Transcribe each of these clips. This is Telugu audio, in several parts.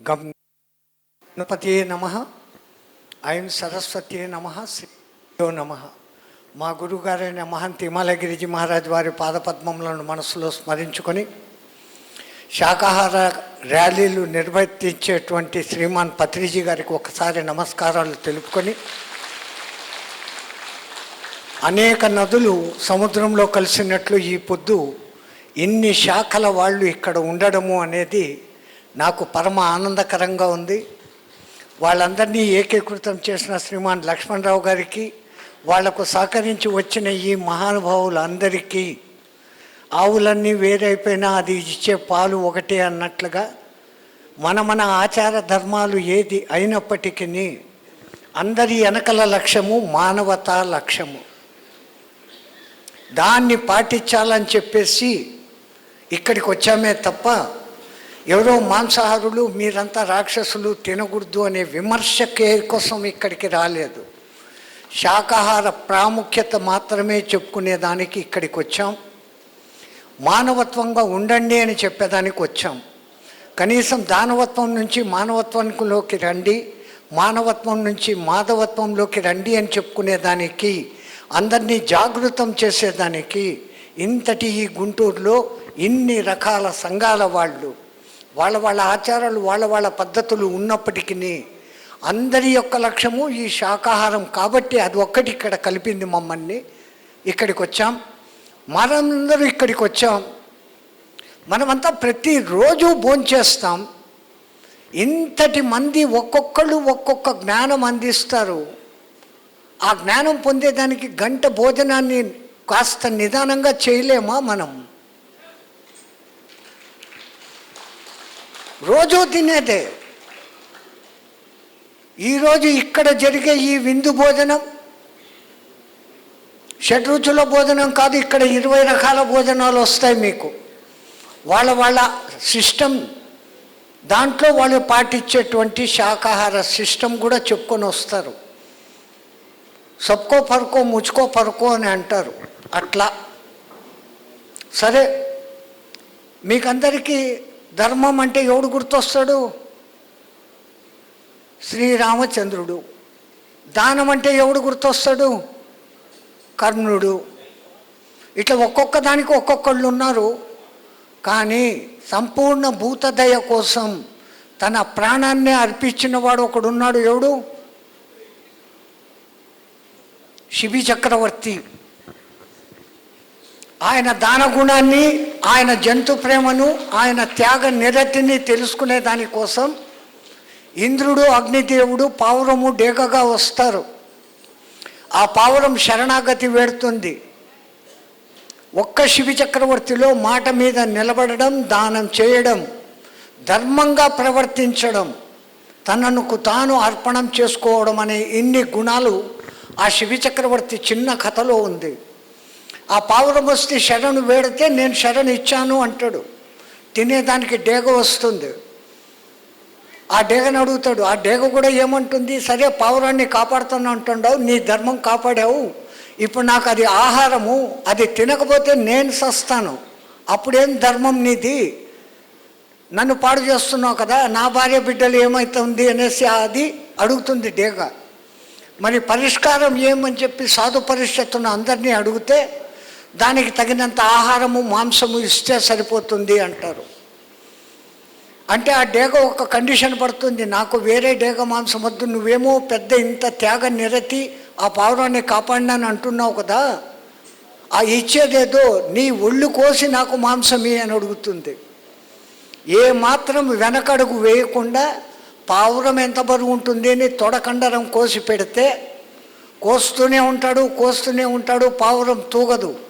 గం నమ ఐం సరస్వతియే నమ శ్రీయో నమ. మా గురుగారైన మహంతి హిమాలయగిరిజీ మహారాజ్ వారి పాదపద్మములను మనసులో స్మరించుకొని శాకాహార ర్యాలీలు నిర్వర్తించేటువంటి శ్రీమాన్ పత్రిజీ గారికి ఒకసారి నమస్కారాలు తెలుపుకొని అనేక నదులు సముద్రంలో కలిసినట్లు ఈ పొద్దు ఇన్ని శాఖల వాళ్ళు ఇక్కడ ఉండడము అనేది నాకు పరమ ఆనందకరంగా ఉంది. వాళ్ళందరినీ ఏకీకృతం చేసిన శ్రీమాన్ లక్ష్మణరావు గారికి వాళ్ళకు సహకరించి వచ్చిన ఈ మహానుభావులందరికీ ఆవులన్నీ వేరైపోయినా అది ఇచ్చే పాలు ఒకటే అన్నట్లుగా మన మన ఆచార ధర్మాలు ఏది అయినప్పటికీ అందరి వెనకల లక్ష్యము మానవతా లక్ష్యము. దాన్ని పాటించాలని చెప్పేసి ఇక్కడికి వచ్చామే తప్ప ఎవరో మాంసాహారులు మీరంతా రాక్షసులు తినకూడదు అనే విమర్శ కేర్ కోసం ఇక్కడికి రాలేదు. శాకాహార ప్రాముఖ్యత మాత్రమే చెప్పుకునేదానికి ఇక్కడికి వచ్చాం. మానవత్వంగా ఉండండి అని చెప్పేదానికి వచ్చాం. కనీసం దానవత్వం నుంచి మానవత్వంలోకి రండి మానవత్వం నుంచి మాధవత్వంలోకి రండి అని చెప్పుకునేదానికి అందరినీ జాగృతం చేసేదానికి ఇంతటి ఈ గుంటూరులో ఇన్ని రకాల సంఘాల వాళ్ళు వాళ్ళ వాళ్ళ ఆచారాలు వాళ్ళ వాళ్ళ పద్ధతులు ఉన్నప్పటికీ అందరి యొక్క లక్ష్యము ఈ శాకాహారం కాబట్టి అది ఒక్కటి ఇక్కడ కలిపింది మమ్మల్ని. ఇక్కడికి వచ్చాం. మనందరూ ఇక్కడికి వచ్చాం. మనమంతా ప్రతిరోజు భోంచేస్తాం ఇంతటి మంది ఒక్కొక్కళ్ళు ఒక్కొక్క జ్ఞానం అందిస్తారు. ఆ జ్ఞానం పొందేదానికి గంట భోజనాన్ని కాస్త నిదానంగా చేయలేమా మనం? రోజు తినేదే. ఈరోజు ఇక్కడ జరిగే ఈ విందు భోజనం షడ్రుచుల భోజనం కాదు ఇక్కడ ఇరవై రకాల భోజనాలు వస్తాయి మీకు. వాళ్ళ వాళ్ళ సిస్టమ్ దాంట్లో వాళ్ళు పాటించేటువంటి శాకాహార సిస్టమ్ కూడా చెప్పుకొని వస్తారు. సబ్కో పరుకో ముచ్చుకో పరుకో అని అంటారు. అట్లా. సరే మీకందరికీ ధర్మం అంటే ఎవడు గుర్తొస్తాడు? శ్రీరామచంద్రుడు. దానం అంటే ఎవడు గుర్తొస్తాడు? కర్ణుడు. ఇట్లా ఒక్కొక్క దానికి ఒక్కొక్కళ్ళు ఉన్నారు. కానీ సంపూర్ణ భూతదయ కోసం తన ప్రాణాన్ని అర్పించిన వాడు ఒకడున్నాడు ఎవడు? శిబి చక్రవర్తి ఆయన దాన గుణాన్ని ఆయన జంతు ప్రేమను ఆయన త్యాగ నిరతిని తెలుసుకునే దానికోసం ఇంద్రుడు అగ్నిదేవుడు పావురము డేగగా వస్తారు. ఆ పావురం శరణాగతి వేడుతుంది. ఒక్క శివి చక్రవర్తిలో మాట మీద నిలబడడం దానం చేయడం ధర్మంగా ప్రవర్తించడం తనకు తాను అర్పణం చేసుకోవడం అనే ఇన్ని గుణాలు ఆ శివి చక్రవర్తి చిన్న కథలో ఉంది. ఆ పావురం వస్తే శరణు వేడితే నేను శరణు ఇచ్చాను అంటాడు. తినేదానికి డేగ వస్తుంది. ఆ డేగను అడుగుతాడు. ఆ డేగ కూడా ఏమంటుంది? సరే పావురాన్ని కాపాడుతున్నా అంటుండవు నీ ధర్మం కాపాడావు. ఇప్పుడు నాకు అది ఆహారము అది తినకపోతే నేను సస్తాను. అప్పుడేం ధర్మం నీది? నన్ను పాడు చేస్తున్నావు కదా నా భార్య బిడ్డలు ఏమవుతుంది అనేసి అది అడుగుతుంది డేగ. మరి పరిష్కారం ఏమని చెప్పి సాధు పరిషత్తును అందరినీ అడిగితే దానికి తగినంత ఆహారము మాంసము ఇస్తే సరిపోతుంది అంటారు. అంటే ఆ డేగ ఒక కండిషన్ పడుతుంది నాకు వేరే డేగ మాంసం వద్దు నువ్వేమో పెద్ద ఇంత త్యాగ నిరతి ఆ పావురాన్ని కాపాడినాను అంటున్నావు కదా ఆ ఇచ్చేదేదో నీ ఒళ్ళు కోసి నాకు మాంసమి అని అడుగుతుంది. ఏ మాత్రం వెనకడుగు వేయకుండా పావురం ఎంత బరువు ఉంటుంది అని తొడకండరం కోసి పెడితే కోస్తూనే ఉంటాడు కోస్తూనే ఉంటాడు పావురం తూగదు.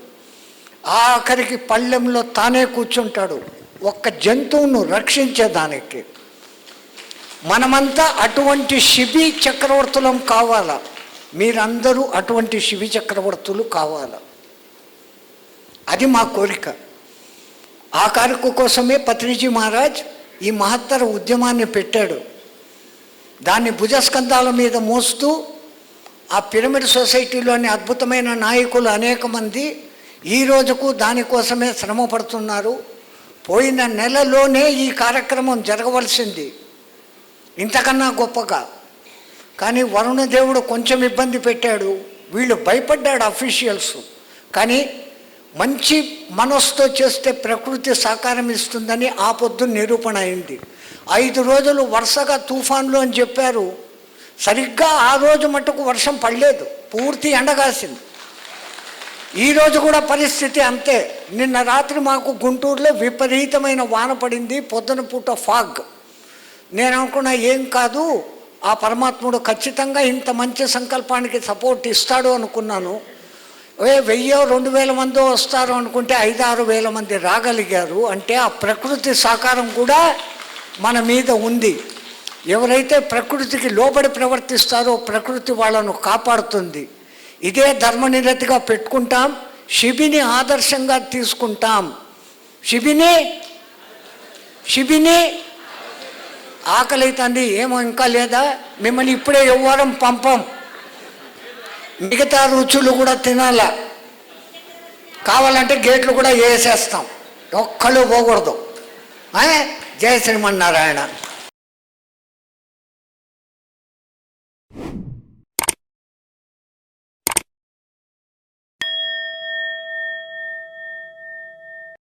ఆఖరికి పళ్ళెంలో తానే కూర్చుంటాడు. ఒక్క జంతువును రక్షించేదానికి. మనమంతా అటువంటి శిబి చక్రవర్తులం కావాలా? మీరందరూ అటువంటి శివి చక్రవర్తులు కావాలా? అది మా కోరిక. ఆ కారుకు కోసమే పత్రిజీ మహారాజ్ ఈ మహత్తర ఉద్యమాన్ని పెట్టాడు. దాన్ని భుజస్కంధాల మీద మోస్తూ ఆ పిరమిడ్ సొసైటీలోని అద్భుతమైన నాయకులు అనేక మంది ఈ రోజుకు దానికోసమే శ్రమ పడుతున్నారు. పోయిన నెలలోనే ఈ కార్యక్రమం జరగవలసింది. ఇంతకన్నా గొప్పగా. కానీ వరుణ దేవుడు కొంచెం ఇబ్బంది పెట్టాడు. వీళ్ళు భయపడ్డాడు అఫీషియల్స్. కానీ మంచి మనస్సుతో చేస్తే ప్రకృతి సహకారం ఇస్తుందని ఆ పొద్దు నిరూపణ అయింది. ఐదు రోజులు వరుసగా తుఫాన్లు అని చెప్పారు. సరిగ్గా ఆ రోజు మటుకు వర్షం పడలేదు. పూర్తి ఎండగాసింది ఈరోజు కూడా పరిస్థితి అంతే. నిన్న రాత్రి మాకు గుంటూరులో విపరీతమైన వాన పడింది పొద్దున పూట ఫాగ్. నేను అనుకున్నా ఏం కాదు ఆ పరమాత్ముడు ఖచ్చితంగా ఇంత మంచి సంకల్పానికి సపోర్ట్ ఇస్తాడు అనుకున్నాను. ఏ వెయ్యో రెండు వేల మందో వస్తారు అనుకుంటే ఐదు ఆరు వేల మంది రాగలిగారు. అంటే ఆ ప్రకృతి సహకారం కూడా మన మీద ఉంది. ఎవరైతే ప్రకృతికి లోబడి ప్రవర్తిస్తారో ప్రకృతి వాళ్ళను కాపాడుతుంది. ఇదే ధర్మనిరతిగా పెట్టుకుంటాం శిబిని ఆదర్శంగా తీసుకుంటాం. శిబిని? శిబిని? ఆకలితండి ఏమో ఇంకా లేదా? మిమ్మల్ని ఇప్పుడే ఎవ్వరం పంపం. మిగతా రుచులు కూడా తినాల. కావాలంటే గేట్లు కూడా వేసేస్తాం. ఒక్కళ్ళు పోకూడదు. జయ శ్రీమన్నారాయణ.